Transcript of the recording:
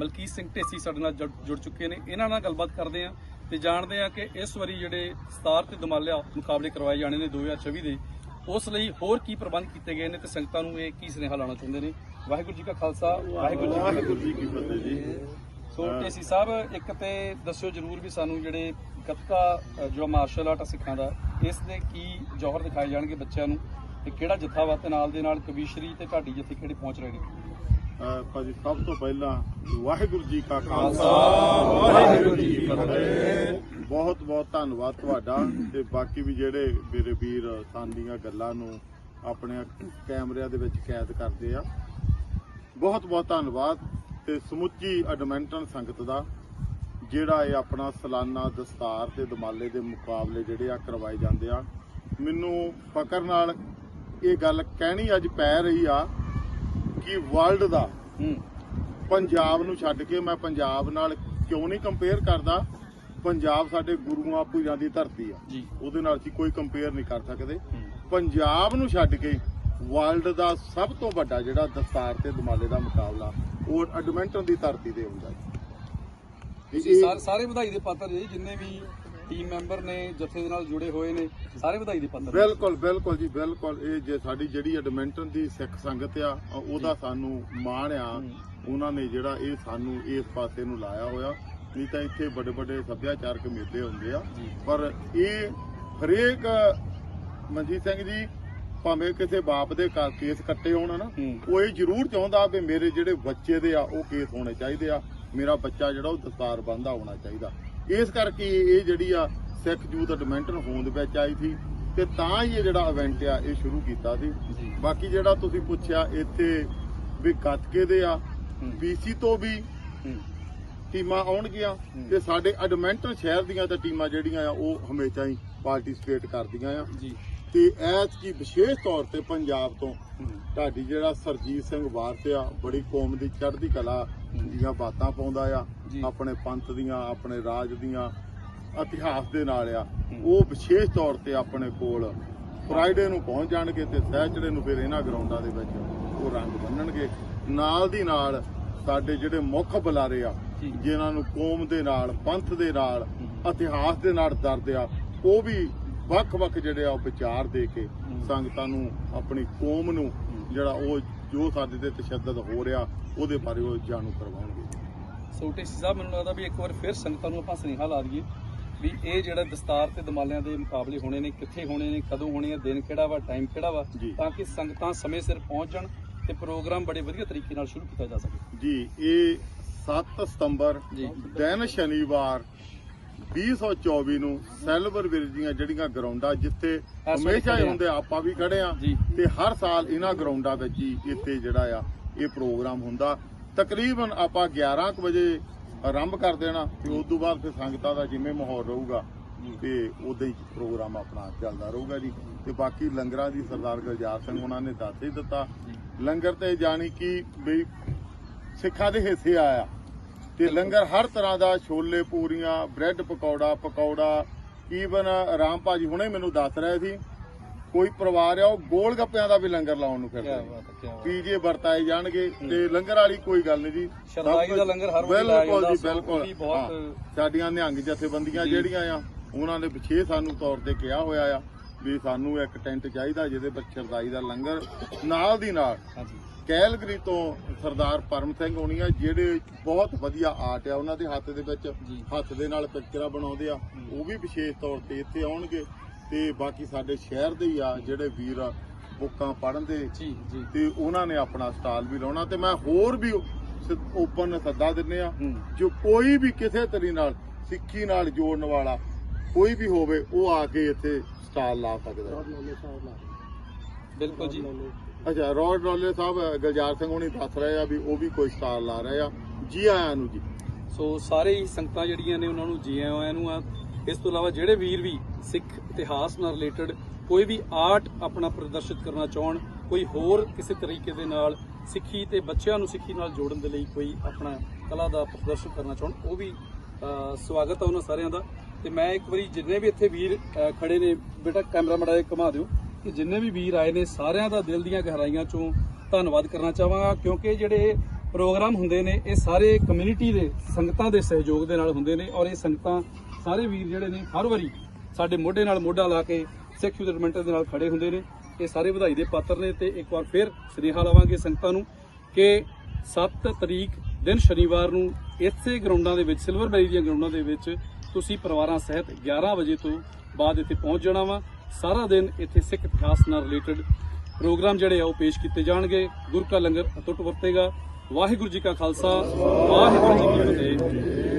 ਸਿੰਘ ਢੇਸੀ ਸਾਡੇ ਨਾਲ ਜੁੜ- ਚੁੱਕੇ ਨੇ। ਇਹਨਾਂ ਨਾਲ ਗੱਲਬਾਤ ਕਰਦੇ ਆ ਤੇ ਜਾਣਦੇ ਆ ਕਿ ਇਸ ਵਾਰੀ ਜਿਹੜੇ ਸਤਾਰ ਤੇ ਦਮਾਲਿਆ ਮੁਕਾਬਲੇ ਕਰਵਾਏ ਜਾਣੇ ਨੇ 2024 ਦੇ। ਉਸ ਲਈ ਹੋਰ ਕੀ ਪ੍ਰਬੰਧ ਕੀਤੇ ਗਏ ਨੇ ਤੇ ਸੰਗਤਾਂ ਨੂੰ ਇਹ ਕੀ ਸੁਨੇਹਾ ਲਾਉਣਾ ਚਾਹੁੰਦੇ ਨੇ? ਵਾਹਿਗੁਰੂ ਜੀ ਕਾ ਖਾਲਸਾ ਵਾਹਿਗੁਰੂ ਜੀ ਕੀ ਫਤਿਹ। ਜੀ ਸੋ ਢੇਸੀ ਸਾਹਿਬ ਇੱਕ ਤੇ ਦੱਸਿਓ ਜਰੂਰ ਵੀ ਸਾਨੂੰ ਜਿਹੜੇ ਗੱਤਕਾ ਜੋ ਮਾਰਸ਼ਲ ਆਰਟ ਸਿੱਖਾਂ ਦਾ ਇਸ ਦੇ ਕੀ ਜੌਹਰ ਦਿਖਾਏ ਜਾਣਗੇ ਬੱਚਿਆਂ ਨੂੰ ਤੇ ਕਿਹੜਾ ਜੱਥਾ ਵਾ ਤੇ ਨਾਲ ਦੇ ਨਾਲ ਕਵੀਸ਼ਰੀ ਤੇ ਢਾਡੀ ਜੱਥੇ ਕਿਹੜੇ ਪਹੁੰਚ ਰਹੇ ਨੇ? ਭਾਜੀ ਸਭ ਤੋਂ ਪਹਿਲਾਂ ਵਾਹਿਗੁਰੂ ਜੀ ਕਾ ਖਾਲਸਾ। ਵਾਹਿਗੁਰੂ ਜੀ ਕੀ ਫਤਿਹ। ਬਹੁਤ ਬਹੁਤ ਧੰਨਵਾਦ ਤੁਹਾਡਾ ਤੇ ਬਾਕੀ ਵੀ ਜਿਹੜੇ ਮੇਰੇ ਵੀਰ ਸਾਡੀਆਂ ਗੱਲਾਂ ਨੂੰ ਆਪਣੇ ਕੈਮਰਿਆਂ ਦੇ ਵਿੱਚ ਕੈਦ ਕਰਦੇ ਆ। ਬਹੁਤ ਬਹੁਤ ਧੰਨਵਾਦ ਤੇ ਸਮੁੱਚੀ ਐਡਮਿੰਟਨ ਸੰਗਤ ਦਾ ਜਿਹੜਾ ਇਹ ਆਪਣਾ ਸਾਲਾਨਾ ਦਸਤਾਰ ਤੇ ਦਮਾਲੇ ਦੇ ਮੁਕਾਬਲੇ ਜਿਹੜੇ ਆ ਕਰਵਾਏ ਜਾਂਦੇ ਆ। ਮੈਨੂੰ ਫਕਰ ਨਾਲ ਇਹ ਗੱਲ ਕਹਿਣੀ ਅੱਜ ਪੈ ਰਹੀ ਆ ਕਿ ਵਰਲਡ ਦਾ ਪੰਜਾਬ ਨੂੰ ਛੱਡ ਕੇ ਮੈਂ ਪੰਜਾਬ ਨਾਲ ਕਿਉਂ ਨਹੀਂ ਕੰਪੇਅਰ ਕਰਦਾ? ਪੰਜਾਬ ਸਾਡੇ ਗੁਰੂਆਂ ਪੀਰਾਂ ਦੀ ਧਰਤੀ ਆ। ਜੀ। ਉਹਦੇ ਨਾਲ ਅਸੀਂ ਕੋਈ ਕੰਪੇਅਰ ਨਹੀਂ ਕਰ ਸਕਦੇ। ਪੰਜਾਬ ਨੂੰ ਛੱਡ ਕੇ ਵਰਲਡ ਦਾ ਸਭ ਤੋਂ ਵੱਡਾ ਜਿਹੜਾ ਦਸਤਾਰ ਤੇ ਦਮਾਲੇ ਦਾ ਮੁਕਾਬਲਾ ਉਹ ਐਡਮਿੰਟਨ ਦੀ ਧਰਤੀ ਤੇ ਹੁੰਦਾ ਹੈ ਤੁਸੀਂ ਸਾਰੇ ਵਧਾਈ ਦੇ ਪਾਤਰ ਜੀ ਜਿੰਨੇ ਵੀ ਟੀਮ ਮੈਂਬਰ ਨੇ ਜਥੇ ਦੇ ਨਾਲ ਜੁੜੇ ਹੋਏ ਨੇ ਸਾਰੇ ਵਧਾਈ ਦੇ ਪਾਤਰ। ਬਿਲਕੁਲ ਬਿਲਕੁਲ ਜੀ ਬਿਲਕੁਲ। ਇਹ ਜੇ ਸਾਡੀ ਜਿਹੜੀ ਐਡਮਿੰਟਨ ਦੀ ਸਿੱਖ ਸੰਗਤ ਆ ਉਹਦਾ ਸਾਨੂੰ ਮਾਣ ਆ। ਉਹਨਾਂ ਨੇ ਜਿਹੜਾ ਇਹ ਸਾਨੂੰ ਇਸ ਪਾਸੇ ਨੂੰ ਲਾਇਆ ਹੋਇਆ ਨਹੀਂ ਤਾਂ ਇੱਥੇ ਵੱਡੇ ਵੱਡੇ ਸੱਭਿਆਚਾਰਕ ਮੇਲੇ ਹੁੰਦੇ ਆ। ਪਰ ਇਹ ਹਰੇਕ ਮਨਜੀਤ ਸਿੰਘ ਜੀ ਭਾਵੇਂ ਕਿਸੇ ਬਾਪ ਦੇ ਕੇਸ ਕੱਟੇ ਹੋਣ ਨਾ। ਉਹ ਇਹ ਜ਼ਰੂਰ ਚਾਹੁੰਦਾ ਵੀ ਮੇਰੇ ਜਿਹੜੇ ਬੱਚੇ ਦੇ ਆ ਉਹ ਕੇਸ ਹੋਣੇ ਚਾਹੀਦੇ ਆ। ਮੇਰਾ ਬੱਚਾ ਜਿਹੜਾ ਉਹ ਦਸਤਾਰ ਬੰਦਾ ਹੋਣਾ ਚਾਹੀਦਾ। ਇਸ ਕਰਕੇ ਇਹ ਜਿਹੜੀ ਆ ਸਿੱਖ ਯੂਥ ਐਡਮਿੰਟਨ ਹੋਂਦ ਵਿੱਚ ਆਈ ਸੀ ਤੇ ਤਾਂ ਹੀ ਇਹ ਜਿਹੜਾ ਇਵੈਂਟ ਆ ਇਹ ਸ਼ੁਰੂ ਕੀਤਾ ਸੀ। ਬਾਕੀ ਜਿਹੜਾ ਤੁਸੀਂ ਪੁੱਛਿਆ ਇੱਥੇ ਵੀ ਗੱਤਕੇ ਦੇ ਆ। ਬੀਸੀ ਤੋਂ ਵੀ ਟੀਮਾਂ ਆਉਣਗੀਆਂ। ਤੇ ਸਾਡੇ ਐਡਮਿੰਟਨ ਸ਼ਹਿਰ ਦੀਆਂ ਤਾਂ ਟੀਮਾਂ ਜਿਹੜੀਆਂ ਆ ਉਹ ਹਮੇਸ਼ਾ ਹੀ ਪਾਰਟਿਸਿਪੇਟ ਕਰਦੀਆਂ ਆ ਜੀ ਤੇ ਐਤ ਕੀ ਵਿਸ਼ੇਸ਼ ਤੌਰ ਤੇ ਪੰਜਾਬ ਤੋਂ ਢਾਡੀ ਜਿਹੜਾ ਸਰਜੀਤ ਸਿੰਘ ਵਾਰਸ ਆ ਬੜੀ ਕੌਮ ਦੀ ਚੜ੍ਹਦੀ ਕਲਾ। ਦੀਆਂ ਬਾਤਾਂ ਪਾਉਂਦਾ ਆ। ਆਪਣੇ ਪੰਥ ਦੀਆਂ ਆਪਣੇ ਰਾਜ ਦੀਆਂ ਇਤਿਹਾਸ ਦੇ ਨਾਲ ਆ। ਉਹ ਵਿਸ਼ੇਸ਼ ਤੌਰ ਤੇ ਆਪਣੇ ਕੋਲ ਫਰਾਈਡੇ ਨੂੰ ਪਹੁੰਚ ਜਾਣਗੇ ਤੇ ਸੈਚਰਡੇ ਨੂੰ ਫਿਰ ਇਹਨਾਂ ਗਰਾਊਂਡਾਂ ਦੇ ਵਿੱਚ ਉਹ ਰੰਗ ਬੰਨਣਗੇ ਨਾਲ ਦੀ ਨਾਲ ਸਾਡੇ ਜਿਹੜੇ ਮੁੱਖ ਬੁਲਾਰੇ ਆ। ਜਿਨ੍ਹਾਂ ਨੂੰ ਕੌਮ ਦੇ ਨਾਲ ਪੰਥ ਦੇ ਨਾਲ। ਇਤਿਹਾਸ ਦੇ ਨਾਲ ਦਰਦ ਆ ਉਹ ਵੀ ਵੱਖ-ਵੱਖ ਜਿਹੜੇ ਆ ਵਿਚਾਰ ਦੇ ਕੇ। ਸੰਗਤਾਂ ਨੂੰ ਆਪਣੀ ਕੌਮ ਨੂੰ ਜਿਹੜਾ ਉਹ ਜੋ ਸਾਡੇ ਤੇ ਤਸ਼ੱਦਦ ਹੋ ਰਿਹਾ ਉਹਦੇ ਬਾਰੇ ਉਹ ਜਾਣੂ ਕਰਵਾਉਣਗੇ ਸੋ ਢੇਸੀ ਸਾਹਿਬ ਮੈਨੂੰ ਲੱਗਦਾ ਵੀ ਇੱਕ ਵਾਰ ਫਿਰ ਸੰਗਤਾਂ ਨੂੰ ਆਪਾਂ ਸੁਨੇਹਾ ਲਾ ਦਈਏ ਵੀ ਇਹ ਜਿਹੜਾ ਦਸਤਾਰ ਤੇ ਦਮਾਲਿਆਂ ਦੇ ਮੁਕਾਬਲੇ ਹੋਣੇ ਨੇ ਕਿੱਥੇ ਹੋਣੇ ਨੇ ਕਦੋਂ ਹੋਣੇ ਆ ਦਿਨ ਕਿਹੜਾ ਵਾ ਟਾਈਮ ਕਿਹੜਾ ਵਾ। ਤਾਂ ਕਿ ਸੰਗਤਾਂ ਸਮੇਂ ਸਿਰ ਪਹੁੰਚ ਜਾਣ ਤੇ ਪ੍ਰੋਗਰਾਮ ਬੜੇ ਵਧੀਆ ਤਰੀਕੇ ਨਾਲ ਸ਼ੁਰੂ ਕੀਤਾ ਜਾ ਸਕੇ ਜੀ ਇਹ 7 ਸਤੰਬਰ ਜੀ। ਦਿਨ ਸ਼ਨੀਵਾਰ 2024 ਨੂੰ ਸੈਲਵਰ ਵਿਲ ਦੀਆਂ ਜਿਹੜੀਆਂ ਗਰਾਊਂਡਾਂ ਜਿੱਥੇ ਹਮੇਸ਼ਾ ਹੀ। ਹੁੰਦੇ ਆਪਾਂ ਵੀ ਖੜੇ ਆ। ਤੇ ਹਰ ਸਾਲ ਇਹਨਾਂ ਗਰਾਊਂਡਾਂ ਵਿੱਚ ਹੀ ਇੱਥੇ ਜਿਹੜਾ ਆ ਇਹ ਪ੍ਰੋਗਰਾਮ ਹੁੰਦਾ ਤਕਰੀਬਨ ਆਪਾਂ 11 ਕੁ ਵਜੇ ਆਰੰਭ ਕਰ ਦੇਣਾ ਤੇ ਉਸ ਤੋਂ ਬਾਅਦ ਫਿਰ ਸੰਗਤਾਂ ਦਾ ਜਿਵੇਂ ਮਾਹੌਲ ਰਹੂਗਾ ਜੀ। ਤੇ ਉਦਾਂ ਹੀ ਪ੍ਰੋਗਰਾਮ ਆਪਣਾ ਚੱਲਦਾ ਰਹੂਗਾ ਜੀ ਤੇ ਬਾਕੀ ਲੰਗਰਾਂ ਦੀ ਸਰਦਾਰ ਗੁਲਜ਼ਾਰ ਸਿੰਘ ਉਹਨਾਂ ਨੇ ਦੱਸ ਹੀ ਦਿੱਤਾ ਲੰਗਰ ਤੇ ਜਾਣੀ ਕਿ ਵੀ ਸਿੱਖਾਂ ਦੇ ਹਿੱਸੇ ਆਇਆ ਤੇ ਲੰਗਰ ਹਰ ਤਰ੍ਹਾਂ ਦਾ ਛੋਲੇ ਪੂਰੀਆਂ, ਬ੍ਰੈਡ ਪਕੌੜਾ ਪਕੌੜਾ ਈਵਨ ਰਾਮ ਭਾਜੀ ਹੁਣੇ ਮੈਨੂੰ ਦੱਸ ਰਹੇ ਸੀ ਕੋਈ ਪਰਿਵਾਰ ਆ ਉਹ ਗੋਲ ਗੱਪਿਆਂ ਦਾ ਵੀ ਲੰਗਰ ਲਾਉਣ ਨੂੰ ਫਿਰਦਾ ਹੈ। ਪੀਜੇ ਵਰਤਾਏ ਜਾਣਗੇ ਤੇ ਲੰਗਰ ਵਾਲੀ ਕੋਈ ਗੱਲ ਨਹੀਂ ਜੀ ਸ਼ਰਦਾਈ ਦਾ ਲੰਗਰ ਹਰ ਵਾਰੀ ਲਾਇਆ ਬਿਲਕੁਲ ਜਾਂਦਾ, ਜੀ ਬਿਲਕੁਲ ਬਹੁਤ- ਹਾਂ। ਸਾਡੀਆਂ ਨਿਹੰਗ ਜਥੇਬੰਦੀਆਂ ਜੀ। ਜਿਹੜੀਆਂ ਆ ਉਹਨਾਂ ਨੇ ਪਿਛੇ ਸਾਨੂੰ ਤੌਰ ਤੇ ਕਿਹਾ ਹੋਇਆ ਆ ਵੀ ਸਾਨੂੰ ਇੱਕ ਟੈਂਟ ਚਾਹੀਦਾ ਜਿਹਦੇ ਵਿੱਚ ਸ਼ਰਦਾਈ ਦਾ ਲੰਗਰ ਨਾਲ ਦੀ ਨਾਲ ਕੈਲਗਰੀ ਤੋਂ ਸਰਦਾਰ ਪਰਮ ਸਿੰਘ ਹੋਣੀ ਆ ਜਿਹੜੇ ਬਹੁਤ ਵਧੀਆ ਆਰਟ ਆ ਉਹਨਾਂ ਦੇ ਹੱਥ ਦੇ ਵਿੱਚ ਜੀ। ਹੱਥ ਦੇ ਨਾਲ ਪਿਕਚਰਾਂ ਬਣਾਉਂਦੇ ਆ ਉਹ ਵੀ ਵਿਸ਼ੇਸ਼ ਤੌਰ ਤੇ ਇੱਥੇ ਆਉਣਗੇ ਤੇ ਬਾਕੀ ਸਾਡੇ ਸ਼ਹਿਰ ਦੇ ਹੀ ਆ ਜਿਹੜੇ ਵੀਰ ਆ ਬੁੱਕਾਂ ਪੜ੍ਹਨ ਦੇ। ਜੀ ਜੀ। ਤੇ ਉਹਨਾਂ ਨੇ ਆਪਣਾ ਸਟਾਲ ਵੀ ਲਾਉਣਾ ਤੇ ਮੈਂ ਹੋਰ ਵੀ ਓਪਨ ਸੱਦਾ ਦਿੰਨੇ ਆ ਜੋ ਕੋਈ ਵੀ ਕਿਸੇ ਤਰੀ ਨਾਲ ਸਿੱਖੀ ਨਾਲ ਜੋੜਨ ਵਾਲਾ ਕੋਈ ਵੀ ਹੋਵੇ ਉਹ ਆ ਕੇ ਇੱਥੇ ਸਟਾਲ ਲਾ ਸਕਦਾ। ਬਿਲਕੁਲ ਜੀ। ਅੱਛਾ ਰੋਡ ਰੋਲੇ ਸਾਹਿਬ ਗੁਲਜ਼ਾਰ ਸਿੰਘ ਹੁਣੀ ਦੱਸ ਰਹੇ ਆ ਵੀ ਉਹ ਵੀ ਕੋਈ ਸਟਾਲ ਲਾ ਰਹੇ ਆ। ਜੀ ਆਇਆਂ ਨੂੰ ਜੀ। ਸੋ ਸਾਰੇ ਹੀ ਸੰਗਤਾਂ ਜਿਹੜੀਆਂ ਨੇ ਉਹਨਾਂ ਨੂੰ ਜੀ ਆਇਆਂ ਨੂੰ ਆ ਇਸ ਤੋਂ ਇਲਾਵਾ ਜਿਹੜੇ ਵੀਰ ਵੀ ਸਿੱਖ ਇਤਿਹਾਸ ਨਾਲ ਰਿਲੇਟਡ ਕੋਈ ਵੀ ਆਰਟ ਆਪਣਾ ਪ੍ਰਦਰਸ਼ਿਤ ਕਰਨਾ ਚਾਹਣ ਕੋਈ ਹੋਰ ਕਿਸੇ ਤਰੀਕੇ ਦੇ ਨਾਲ ਸਿੱਖੀ ਤੇ ਬੱਚਿਆਂ ਨੂੰ ਸਿੱਖੀ ਨਾਲ ਜੋੜਨ ਦੇ ਲਈ ਕੋਈ ਆਪਣਾ ਕਲਾ ਦਾ ਪ੍ਰਦਰਸ਼ਨ ਕਰਨਾ ਚਾਹਣ ਉਹ ਵੀ ਸਵਾਗਤ ਆ ਉਹਨਾਂ ਸਾਰਿਆਂ ਦਾ। ਤੇ ਮੈਂ ਇੱਕ ਵਾਰੀ ਜਿੰਨੇ ਵੀ ਇੱਥੇ ਵੀਰ ਅਹ, ਖੜੇ ਨੇ ਬੇਟਾ ਕੈਮਰਾ ਮੜਾ ਘੁਮਾ ਦਿਓ ਕਿ ਜਿੰਨੇ ਵੀ ਵੀਰ ਆਏ ਨੇ ਸਾਰਿਆਂ ਦਾ ਦਿਲ ਦੀਆਂ ਗਹਿਰਾਈਆਂ ਚੋਂ ਧੰਨਵਾਦ ਕਰਨਾ ਚਾਹਾਂਗਾ ਕਿਉਂਕਿ ਜਿਹੜੇ ਪ੍ਰੋਗਰਾਮ ਹੁੰਦੇ ਨੇ ਇਹ ਸਾਰੇ ਕਮਿਊਨਿਟੀ ਦੇ ਸੰਗਤਾਂ ਦੇ ਸਹਿਯੋਗ ਦੇ ਨਾਲ ਹੁੰਦੇ ਨੇ ਔਰ ਇਹ ਸੰਗਤਾਂ ਸਾਰੇ ਵੀਰ ਜਿਹੜੇ ਨੇ, ਹਰ ਵਾਰੀ ਸਾਡੇ ਮੋਢੇ ਨਾਲ ਮੋਢਾ ਲਾ ਕੇ ਸਿੱਖ ਯੂਥ ਰੈਜੀਮੈਂਟ ਦੇ ਨਾਲ ਖੜੇ ਹੁੰਦੇ ਨੇ। ਇਹ ਸਾਰੇ ਵਧਾਈ ਦੇ ਪਾਤਰ ਨੇ ਤੇ ਇੱਕ ਵਾਰ ਫਿਰ ਸੁਨੇਹਾ ਲਵਾਂਗੇ ਸੰਗਤਾਂ ਨੂੰ ਕਿ 7 ਤਰੀਕ ਦਿਨ ਸ਼ਨੀਵਾਰ ਨੂੰ ਇਸੇ ਗਰਾਊਂਡਾਂ ਦੇ ਵਿੱਚ ਸਿਲਵਰ ਬੈਰੀ ਦੀਆਂ ਗਰਾਊਂਡਾਂ ਦੇ ਵਿੱਚ ਤੁਸੀਂ ਪਰਿਵਾਰਾਂ ਸਹਿਤ 11 ਵਜੇ ਤੋਂ ਬਾਅਦ ਇੱਥੇ ਪਹੁੰਚ ਜਾਣਾ ਵਾ। ਸਾਰਾ ਦਿਨ ਇੱਥੇ ਸਿੱਖ ਇਤਿਹਾਸ ਨਾਲ ਰਿਲੇਟਡ ਪ੍ਰੋਗਰਾਮ ਜਿਹੜੇ ਆ ਉਹ ਪੇਸ਼ ਕੀਤੇ ਜਾਣਗੇ। ਗੁਰ ਕਾ ਲੰਗਰ ਅਟੁੱਟ ਵਰਤੇਗਾ। ਵਾਹਿਗੁਰੂ ਜੀ ਕਾ ਖਾਲਸਾ, ਵਾਹਿਗੁਰੂ ਜੀ ਕੀ ਫਤਿਹ।